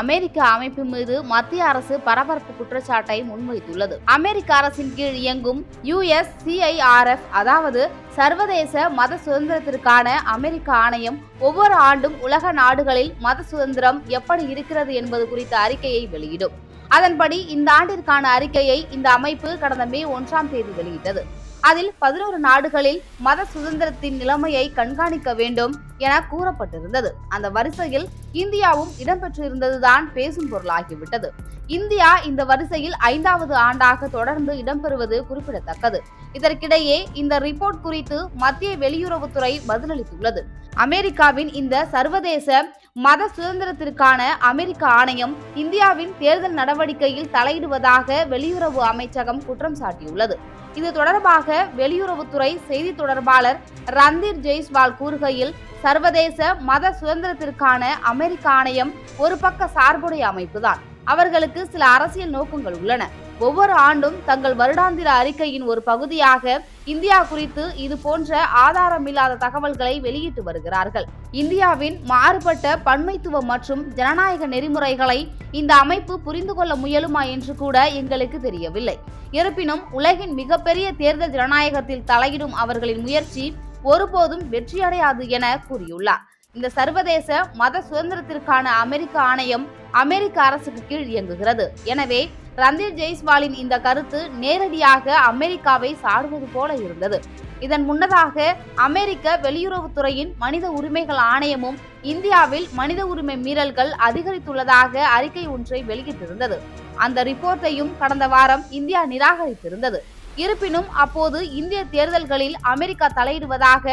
அமெரிக்க அமைப்பு மீது மத்திய அரசு பரபரப்பு குற்றச்சாட்டை முன்வைத்துள்ளது. அமெரிக்க அரசின் கீழ் இயங்கும் யுஎஸ் சிஐஆர்எஃப் அதாவது சர்வதேச மத சுதந்திரத்திற்கான அமெரிக்க ஆணையம் ஒவ்வொரு ஆண்டும் உலக நாடுகளில் மத சுதந்திரம் எப்படி இருக்கிறது என்பது குறித்த அறிக்கையை வெளியிடும். அதன்படி இந்த ஆண்டிற்கான அறிக்கையை இந்த அமைப்பு கடந்த மே ஒன்றாம் தேதி வெளியிட்டது. அதில் பதினோரு நாடுகளில் மத சுதந்திரத்தின் நிலைமையை கண்காணிக்க வேண்டும் என கூறப்பட்டிருந்தது. அந்த வரிசையில் இந்தியாவும் இடம்பெற்றிருந்ததுதான் பேசும் பொருளாகிவிட்டது. இந்தியா இந்த வரிசையில் ஐந்தாவது ஆண்டாக தொடர்ந்து இடம்பெறுவது குறிப்பிடத்தக்கது. இதற்கிடையே இந்த ரிப்போர்ட் குறித்து மத்திய வெளியுறவுத்துறை பதிலளித்துள்ளது. அமெரிக்காவின் இந்த சர்வதேச மத சுதந்திரத்திற்கான அமெரிக்க ஆணையம் இந்தியாவின் தேர்தல் நடவடிக்கையில் தலையிடுவதாக வெளியுறவு அமைச்சகம் குற்றம் சாட்டியுள்ளது. இது தொடர்பாக வெளியுறவுத்துறை செய்தி தொடர்பாளர் ரந்தீர் ஜெய்ஸ்வால் கூறுகையில் சர்வதேச மத சுதந்திரத்திற்கான அமெரிக்க ஆணையம் ஒரு பக்க சார்புடைய அமைப்புதான். அவர்களுக்கு சில அரசியல் நோக்கங்கள் உள்ளன. ஒவ்வொரு ஆண்டும் தங்கள் வருடாந்திர அறிக்கையின் ஒரு பகுதியாக இந்தியா குறித்து இது போன்ற ஆதாரமில்லாத தகவல்களை வெளியிட்டு வருகிறார்கள். இந்தியாவின் மாறுபட்ட பன்மைத்துவம் மற்றும் ஜனநாயக நெறிமுறைகளை இந்த அமைப்பு புரிந்து கொள்ள முயலுமா என்று கூட எங்களுக்கு தெரியவில்லை. இருப்பினும் உலகின் மிகப்பெரிய தேர்தல் ஜனநாயகத்தில் தலையிடும் அவர்களின் முயற்சி ஒருபோதும் வெற்றியடையாது என கூறியுள்ளார். இந்த சர்வதேச மத சுதந்திரத்திற்கான அமெரிக்க ஆணையம் அமெரிக்க அரசுக்கு கீழ் இயங்குகிறது. எனவே ரந்தீர் ஜெய்ஸ்வாலின் இந்த கருத்து நேரடியாக அமெரிக்காவை சாடுவது போல இருந்தது. இதன் முன்னதாக அமெரிக்க வெளியுறவுத்துறையின் மனித உரிமைகள் ஆணையமும் இந்தியாவில் மனித உரிமை மீறல்கள் அதிகரித்துள்ளதாக அறிக்கை ஒன்றை வெளியிட்டிருந்தது. அந்த ரிப்போர்ட்டையும் கடந்த வாரம் இந்தியா நிராகரித்திருந்தது. இருப்பினும் அப்போது இந்திய தேர்தல்களில் அமெரிக்கா தலையிடுவதாக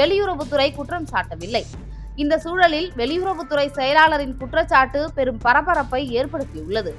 வெளியுறவுத்துறை குற்றம் சாட்டவில்லை. இந்த சூழலில் வெளியுறவுத்துறை செயலாளரின் குற்றச்சாட்டு பெரும் பரபரப்பை ஏற்படுத்தியுள்ளது.